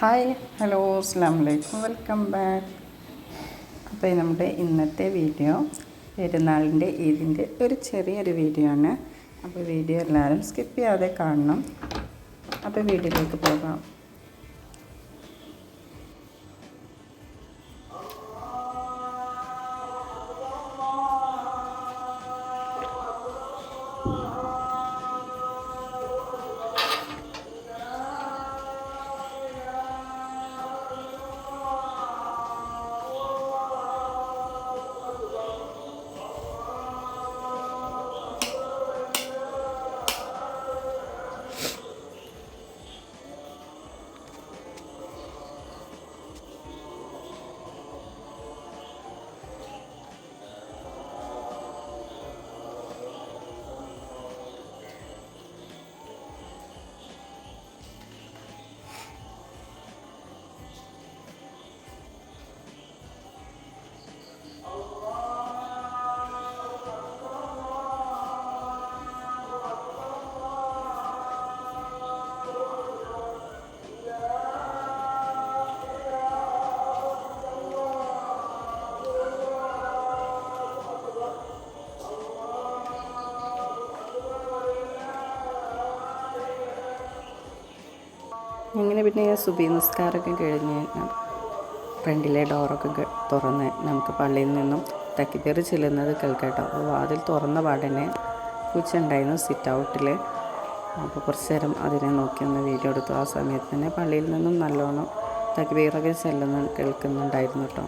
Hi hello അസ്സാം വലൈക്കും welcome back അപ്പോൾ നമ്മുടെ ഇന്നത്തെ വീഡിയോ പെരുന്നാളിന്റെ ഈദിന്റെ ഒരു ചെറിയൊരു വീഡിയോ ആണ്. അപ്പോൾ വീഡിയോ എല്ലാവരും സ്കിപ്പ് ചെയ്യാതെ കാണണം. അപ്പോൾ വീഡിയോയിലേക്ക് പോകാം. അങ്ങനെ പിന്നെ സുബി നിസ്കാരമൊക്കെ കഴിഞ്ഞ് ഫ്രണ്ടിലെ ഡോറൊക്കെ തുറന്ന് നമുക്ക് പള്ളിയിൽ നിന്നും തക്കിത്തേറി ചെല്ലുന്നത് കേൾക്കട്ടോ. അപ്പോൾ വാതിൽ തുറന്ന പാടനെ പൂച്ച ഉണ്ടായിരുന്നു സിറ്റ് ഔട്ടിൽ അപ്പോൾ കുറച്ച് നേരം അതിനെ നോക്കി ഒന്ന് വീഡിയോ എടുത്തു. ആ സമയത്ത് തന്നെ പള്ളിയിൽ നിന്നും നല്ലോണം തക്ബീറൊക്കെ ചെല്ലുന്ന കേൾക്കുന്നുണ്ടായിരുന്നു കേട്ടോ.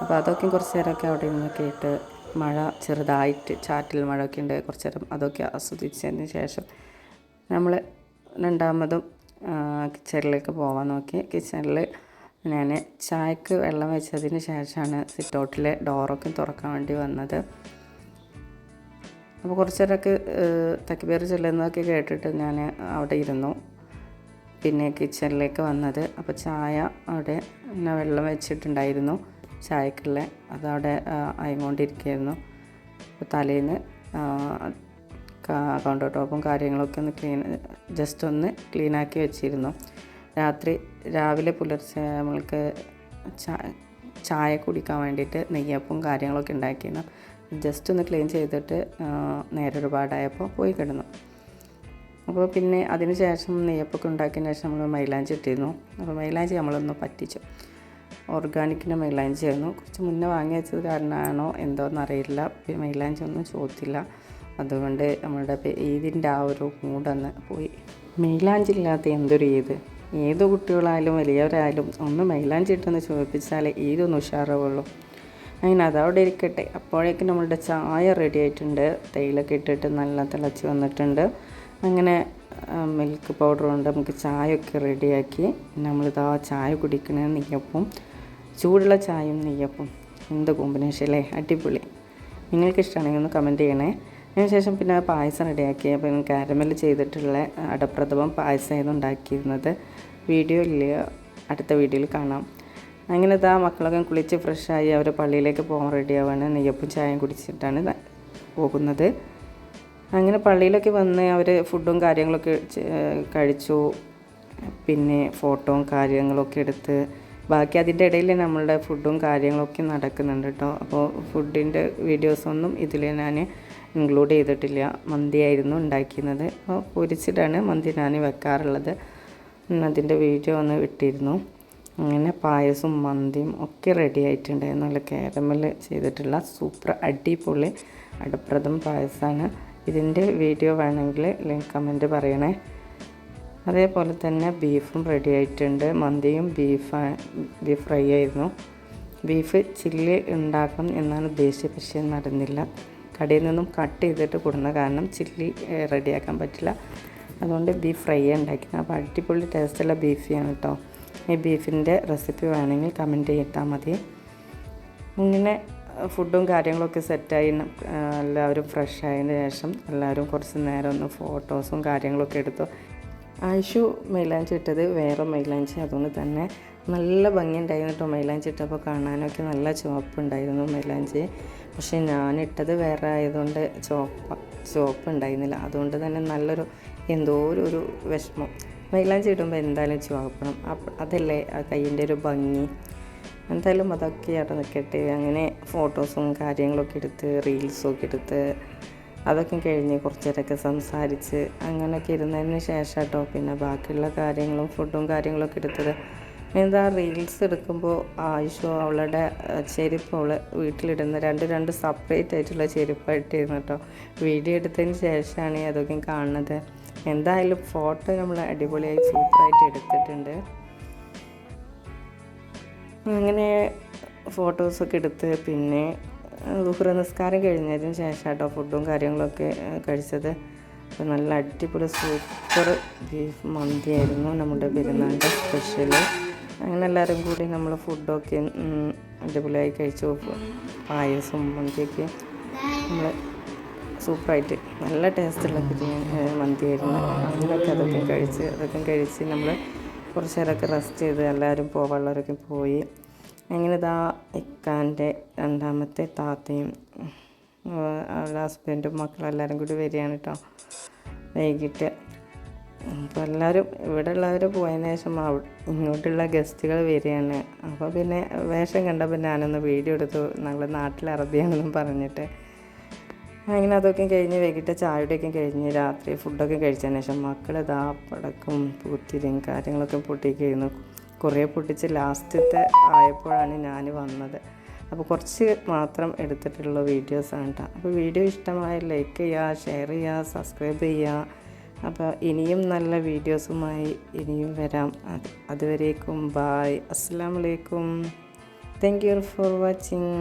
അപ്പോൾ അതൊക്കെ കുറച്ച് നേരമൊക്കെ അവിടെ നിന്ന് കേട്ട് മഴ ചെറുതായിട്ട് ചാറ്റിൽ മഴയൊക്കെ ഉണ്ട് കുറച്ച് നേരം അതൊക്കെ ആസ്വദിച്ചതിന് ശേഷം നമ്മൾ രണ്ടാമതും കിച്ചണിലേക്ക് പോകാൻ നോക്കി. കിച്ചണിൽ ഞാൻ ചായക്ക് വെള്ളം വെച്ചതിന് ശേഷമാണ് സിറ്റൗട്ടിലെ ഡോറൊക്കെ തുറക്കാൻ വേണ്ടി വന്നത്. അപ്പോൾ കുറച്ച് നേരമൊക്കെ തക്കിപ്പേർ ചെല്ലുന്നതൊക്കെ കേട്ടിട്ട് ഞാൻ അവിടെ ഇരുന്നു. പിന്നെ കിച്ചണിലേക്ക് വന്നത്. അപ്പോൾ ചായ അവിടെ ഞാൻ വെള്ളം വെച്ചിട്ടുണ്ടായിരുന്നു. ചായക്കുള്ള അതവിടെ ആയിക്കൊണ്ടിരിക്കുകയായിരുന്നു. അപ്പോൾ തലേന്ന് കൗണ്ടർ ടോപ്പും കാര്യങ്ങളൊക്കെ ഒന്ന് ക്ലീൻ ജസ്റ്റ് ഒന്ന് ക്ലീനാക്കി വെച്ചിരുന്നു. രാത്രി രാവിലെ പുലർച്ചെ നമ്മൾക്ക് ചായ കുടിക്കാൻ വേണ്ടിയിട്ട് നെയ്യപ്പും കാര്യങ്ങളൊക്കെ ഉണ്ടാക്കിയിരുന്നു. ജസ്റ്റ് ഒന്ന് ക്ലീൻ ചെയ്തിട്ട് നേരെ ഒരുപാടായപ്പോൾ പോയി കിടന്നു. അപ്പോൾ പിന്നെ അതിന് ശേഷം നെയ്യപ്പൊക്കെ ഉണ്ടാക്കിയതിന് ശേഷം നമ്മൾ മൈലാഞ്ചി ഇട്ടിരുന്നു. അപ്പോൾ മൈലാഞ്ചി നമ്മളൊന്ന് പറ്റിച്ചു. ഓർഗാനിക്കിന്റെ മൈലാഞ്ചി ആയിരുന്നു. കുറച്ച് മുന്നേ വാങ്ങി വെച്ചത് കാരണമാണോ എന്തോന്നറിയില്ല. മൈലാഞ്ചി ഒന്നും ചോദിച്ചില്ല അതുകൊണ്ട് നമ്മുടെ ഈദിന്റെ ആ ഒരു മൂടന്ന് പോയി. മൈലാഞ്ചി ഇല്ലാത്ത എന്തൊരു ഈദ് ഏത് കുട്ടികളായാലും വലിയവരായാലും ഒന്ന് മൈലാഞ്ചി ഇട്ടെന്ന് ചോദിപ്പിച്ചാലേ ഈദൊന്ന് ഉഷാറാവുള്ളൂ. അങ്ങനെ അതവിടെ ഇരിക്കട്ടെ. അപ്പോഴേക്കും നമ്മളുടെ ചായ റെഡി ആയിട്ടുണ്ട്. തേയിലൊക്കെ ഇട്ടിട്ട് നല്ല തിളച്ച് വന്നിട്ടുണ്ട്. അങ്ങനെ മിൽക്ക് പൗഡർ കൊണ്ട് നമുക്ക് ചായയൊക്കെ റെഡിയാക്കി നമ്മളിതാ ചായ കുടിക്കണ നെയ്യപ്പം. ചൂടുള്ള ചായയും നെയ്യപ്പം. എന്ത് കോമ്പിനേഷൻ അല്ലേ? അടിപൊളി. നിങ്ങൾക്ക് ഇഷ്ടമാണെങ്കിൽ ഒന്ന് കമന്റ് ചെയ്യണേ. അതിന് ശേഷം പിന്നെ പായസം റെഡിയാക്കി. അപ്പം കാരമൽ ചെയ്തിട്ടുള്ള അടപ്രഥമം പായസമായിരുന്നു ഉണ്ടാക്കിയിരുന്നത്. വീഡിയോ ഇല്ല അടുത്ത വീഡിയോയിൽ കാണാം. അങ്ങനെ ഇതാ മക്കളൊക്കെ കുളിച്ച് ഫ്രഷായി അവർ പള്ളിയിലേക്ക് പോകാൻ റെഡിയാവാണ് നെയ്യപ്പും ചായയും കുടിച്ചിട്ടാണ് പോകുന്നത്. അങ്ങനെ പള്ളിയിലൊക്കെ വന്ന് അവർ ഫുഡും കാര്യങ്ങളൊക്കെ കഴിച്ചു. പിന്നെ ഫോട്ടോയും കാര്യങ്ങളൊക്കെ എടുത്ത്. ബാക്കി അതിന്റെ ഇടയിൽ നമ്മളുടെ ഫുഡും കാര്യങ്ങളൊക്കെ നടക്കുന്നുണ്ട് കേട്ടോ അപ്പോൾ ഫുഡിന്റെ വീഡിയോസൊന്നും ഇതിൽ ഞാൻ ഇൻക്ലൂഡ് ചെയ്തിട്ടില്ല. മന്തിയായിരുന്നു ഉണ്ടാക്കിയിരുന്നത്. അപ്പോൾ പൊരിച്ചിട്ടാണ് മന്തി ഞാൻ വെക്കാറുള്ളത്. അതിന്റെ വീഡിയോ ഒന്ന് വിട്ടിരുന്നു അങ്ങനെ പായസവും മന്തിയും ഒക്കെ റെഡി ആയിട്ടുണ്ടായിരുന്നു. നല്ല കാരമൽ ചെയ്തിട്ടുള്ള സൂപ്പർ അടിപൊളി അടപ്രദം പായസമാണ്. ഇതിന്റെ വീഡിയോ വേണമെങ്കിൽ ലിങ്ക് കമന്റ് പറയണേ. അതേപോലെ തന്നെ ബീഫും റെഡി ആയിട്ടുണ്ട്. മന്തിയും ബീഫ് ബീഫ് ഫ്രൈ ആയിരുന്നു. ബീഫ് ചില്ലി ഉണ്ടാക്കും എന്നാണ് ഉദ്ദേശിച്ചത് പക്ഷേ നടന്നില്ല. കടയിൽ നിന്നും കട്ട് ചെയ്തിട്ട് കൊടുന്ന കാരണം ചില്ലി റെഡിയാക്കാൻ പറ്റില്ല. അതുകൊണ്ട് ബീഫ് ഫ്രൈ ഉണ്ടാക്കിയത്. അപ്പോൾ അടിപൊളി ടേസ്റ്റുള്ള ബീഫിയാണ് കേട്ടോ ഈ ബീഫിന്റെ റെസിപ്പി വേണമെങ്കിൽ കമന്റ് ചെയ്താൽ മതി. ഇങ്ങനെ ഫുഡും കാര്യങ്ങളൊക്കെ സെറ്റായി എല്ലാവരും ഫ്രഷ് ആയതിന് ശേഷം എല്ലാവരും കുറച്ച് നേരം ഒന്ന് ഫോട്ടോസും കാര്യങ്ങളൊക്കെ എടുത്തു. ആയിഷു മൈലാഞ്ചി ഇട്ടത് വേറെ മൈലാഞ്ചി അതുകൊണ്ട് തന്നെ നല്ല ഭംഗിയുണ്ടായിരുന്നു കേട്ടോ മൈലാഞ്ചി ഇട്ടപ്പോൾ കാണാനൊക്കെ നല്ല ചുവപ്പുണ്ടായിരുന്നു മൈലാഞ്ചി. പക്ഷേ ഞാനിട്ടത് വേറെ ആയതുകൊണ്ട് ചുവപ്പ ചുവപ്പ് ഉണ്ടായിരുന്നില്ല അതുകൊണ്ട് തന്നെ നല്ലൊരു എന്തോ ഒരു വിഷമം. മൈലാഞ്ചി ഇടുമ്പോൾ എന്തായാലും ചുവക്കണം. അപ്പം അതല്ലേ ആ കയ്യിന്റെ ഒരു ഭംഗി. എന്തായാലും അതൊക്കെ അവിടെ നിൽക്കട്ടെ. അങ്ങനെ ഫോട്ടോസും കാര്യങ്ങളൊക്കെ എടുത്ത് റീൽസൊക്കെ എടുത്ത് അതൊക്കെ കഴിഞ്ഞ് കുറച്ച് നേരമൊക്കെ സംസാരിച്ച് അങ്ങനെയൊക്കെ ഇരുന്നതിന് ശേഷം കേട്ടോ. പിന്നെ ബാക്കിയുള്ള കാര്യങ്ങളും ഫുഡും കാര്യങ്ങളൊക്കെ എടുത്തത് എന്താ റീൽസ് എടുക്കുമ്പോൾ ആയിഷോ അവളുടെ ചെരുപ്പ് അവൾ വീട്ടിലിടുന്ന രണ്ട് രണ്ട് സെപ്പറേറ്റ് ആയിട്ടുള്ള ചെരുപ്പായിട്ടിരുന്നു കേട്ടോ വീഡിയോ എടുത്തതിന് ശേഷമാണ് അതൊക്കെ കാണുന്നത്. എന്തായാലും ഫോട്ടോ നമ്മൾ അടിപൊളിയായി സൂപ്പറായിട്ട് എടുത്തിട്ടുണ്ട്. അങ്ങനെ ഫോട്ടോസൊക്കെ എടുത്ത് പിന്നെ ദുഹ്റ നിസ്കാരം കഴിഞ്ഞതിന് ശേഷം കേട്ടോ ഫുഡും കാര്യങ്ങളൊക്കെ കഴിച്ചത്. അപ്പോൾ നല്ല അടിപൊളി സൂപ്പർ ബീഫ് മന്തിയായിരുന്നു നമ്മുടെ പെരുന്നാളിന്റെ സ്പെഷ്യൽ അങ്ങനെ എല്ലാവരും കൂടി നമ്മൾ ഫുഡൊക്കെ അടിപൊളിയായി കഴിച്ചു പായസം മന്തിയൊക്കെ നമ്മൾ സൂപ്പറായിട്ട് നല്ല ടേസ്റ്റുള്ള ബിരിയാണി മന്തി മന്തിയായിരുന്നു. അങ്ങനെയൊക്കെ അതൊക്കെ കഴിച്ച് അതൊക്കെ കഴിച്ച് നമ്മൾ കുറച്ച് നേരമൊക്കെ റെസ്റ്റ് ചെയ്ത് എല്ലാവരും പോവാനുള്ളവരൊക്കെ പോയി. അങ്ങനെ ഇതാ ഇക്കാന്റെ രണ്ടാമത്തെ താത്തയും അവളുടെ ഹസ്ബൻഡും മക്കളെല്ലാവരും കൂടി വരികയാണ് കേട്ടോ വൈകിട്ട് അപ്പോൾ എല്ലാവരും ഇവിടെ ഉള്ളവർ പോയതിന് ശേഷം ഇങ്ങോട്ടുള്ള ഗസ്റ്റുകൾ വരികയാണ്. അപ്പോൾ പിന്നെ വേഷം കണ്ടപ്പോൾ ഞാനൊന്ന് വീഡിയോ എടുത്തു. ഞങ്ങൾ നാട്ടിൽ അറബിയാണെന്നും പറഞ്ഞിട്ട്. അങ്ങനെ അതൊക്കെ കഴിഞ്ഞ് വൈകിട്ട് ചായയുടെയൊക്കെ കഴിഞ്ഞ് രാത്രി ഫുഡൊക്കെ കഴിച്ചതിന് ശേഷം മക്കൾ ഇതാ പടക്കും പൂത്തിരിയും കാര്യങ്ങളൊക്കെ പൊട്ടിക്കുന്നു കുറേ പൊട്ടിച്ച് ലാസ്റ്റത്തെ ആയപ്പോഴാണ് ഞാൻ വന്നത്. അപ്പോൾ കുറച്ച് മാത്രം എടുത്തിട്ടുള്ള വീഡിയോസാണ് കേട്ടോ അപ്പോൾ വീഡിയോ ഇഷ്ടമായ ലൈക്ക് ചെയ്യുക ഷെയർ ചെയ്യുക സബ്സ്ക്രൈബ് ചെയ്യുക. അപ്പോൾ ഇനിയും നല്ല വീഡിയോസുമായി ഇനിയും വരാം. അത് അതുവരേക്കും ബായ് അസ്സാം വലൈക്കും താങ്ക് യു ഫോർ വാച്ചിങ്